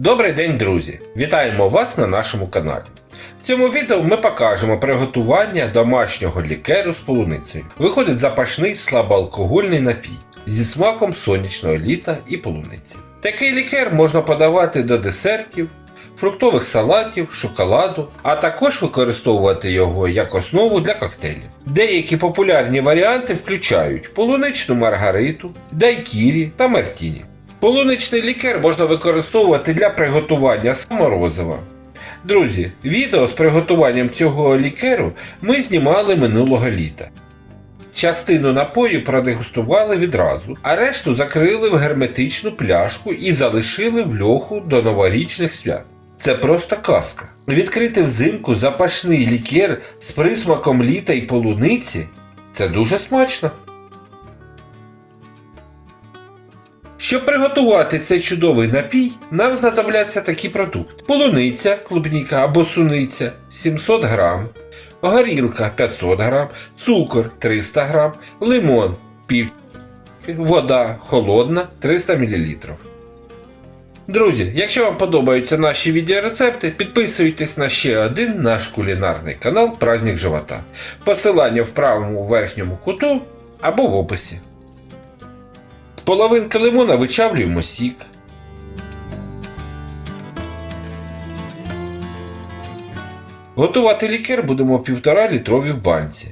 Добрий день, друзі! Вітаємо вас на нашому каналі. В цьому відео ми покажемо приготування домашнього лікеру з полуницею. Виходить запашний слабоалкогольний напій зі смаком сонячного літа і полуниці. Такий лікер можна подавати до десертів, фруктових салатів, шоколаду, а також використовувати його як основу для коктейлів. Деякі популярні варіанти включають полуничну маргариту, дайкірі та мартіні. Полуничний лікер можна використовувати для приготування саморозива. Друзі, відео з приготуванням цього лікеру ми знімали минулого літа. Частину напою продегустували відразу, а решту закрили в герметичну пляшку і залишили в льоху до новорічних свят. Це просто казка. Відкрити взимку запашний лікер з присмаком літа і полуниці це дуже смачно. Щоб приготувати цей чудовий напій, нам знадобляться такі продукти: полуниця, клубніка або суниця 700 грам, горілка 500 грам, цукор 300 грам, лимон пів, вода холодна 300 мл. Друзі, якщо вам подобаються наші відеорецепти, підписуйтесь на ще один наш кулінарний канал Праздник Живота. Посилання в правому верхньому куту або в описі. З половинки лимона вичавлюємо сік. Готувати лікер будемо в 1,5 літровій банці.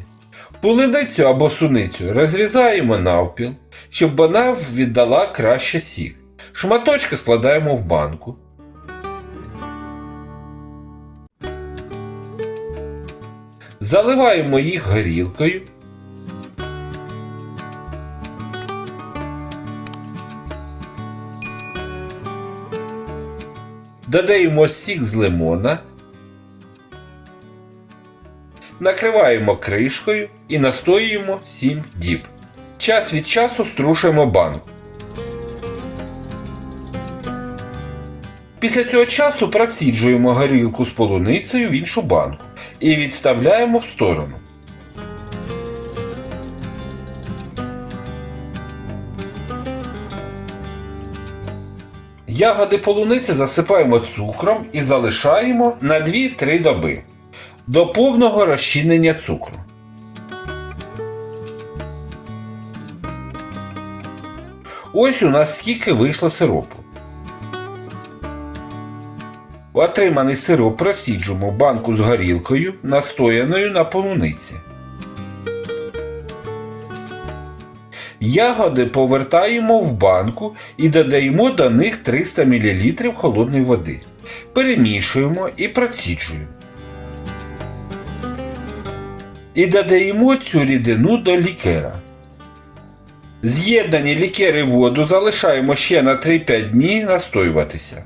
Полиницю або суницю розрізаємо навпіл, щоб вона віддала краще сік. Шматочки складаємо в банку. Заливаємо їх горілкою. Додаємо сік з лимона. Накриваємо кришкою і настоюємо 7 діб. Час від часу струшуємо банку. Після цього часу проціджуємо горілку з полуницею в іншу банку і відставляємо в сторону. Ягоди полуниці засипаємо цукром і залишаємо на 2-3 доби до повного розчинення цукру. Ось у нас скільки вийшло сиропу. Отриманий сироп просіджуємо банку з горілкою, настояною на полуниці. Ягоди повертаємо в банку і додаємо до них 300 мл холодної води. Перемішуємо і проціджуємо. І додаємо цю рідину до лікера. З'єднані лікери воду залишаємо ще на 3-5 днів настоюватися.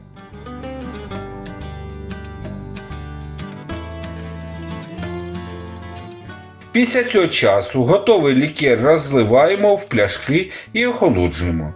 Після цього часу готовий лікер розливаємо в пляшки і охолоджуємо.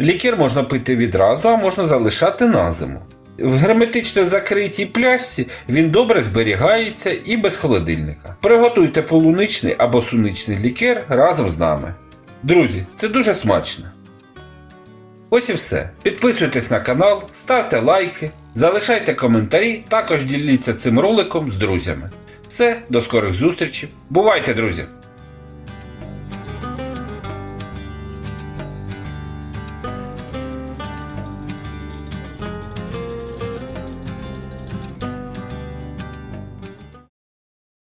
Лікер можна пити відразу, а можна залишати на зиму. В герметично закритій пляшці він добре зберігається і без холодильника. Приготуйте полуничний або суничний лікер разом з нами. Друзі, це дуже смачно. Ось і все. Підписуйтесь на канал, ставте лайки, залишайте коментарі, також діліться цим роликом з друзями. Все, до скорих зустрічей. Бувайте, друзі!